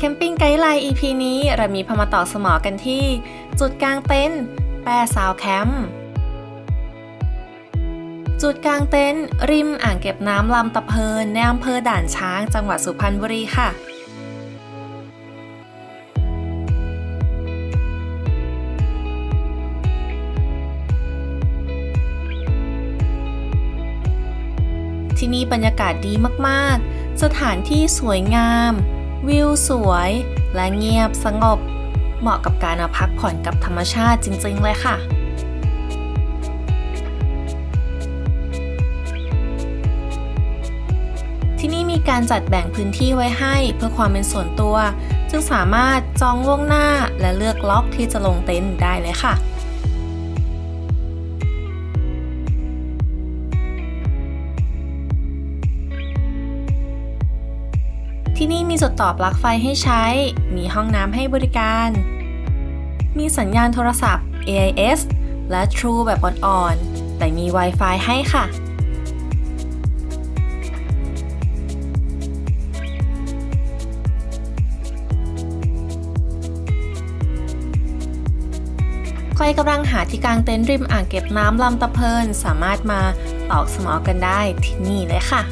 แคมปิ้งไกด์ไลน์ EP นี้เรามีพามาต่อสมอกันที่ จุดกลางเต็นท์แปรซาวแคมป์จุดกลางเต็นท์ริมอ่างเก็บน้ำลำตะเพินในอำเภอด่านช้างจังหวัดสุพรรณบุรีค่ะ ที่นี่บรรยากาศดีมาก ๆ สถานที่สวยงาม วิวสวยและเงียบสงบ เหมาะกับการมาพักผ่อนกับธรรมชาติจริง ๆ เลยค่ะที่นี่มีการจัดแบ่งพื้นที่ไว้ให้เพื่อความเป็นส่วนตัว จึงสามารถจองล่วงหน้าและเลือกล็อกที่จะลงเต็นท์ได้เลยค่ะ ที่นี่มีจุดต่อปลั๊กไฟให้ใช้ มีห้องน้ำให้บริการ มีสัญญาณโทรศัพท์ AIS และ True แบบอ่อนๆ แต่มี Wi-Fi ให้ค่ะ ใครกำลังหาที่กางเต็นท์ริมอ่างเก็บน้ำลำตะเพิน สามารถมาตอกสมอกันได้ที่นี่เลยค่ะ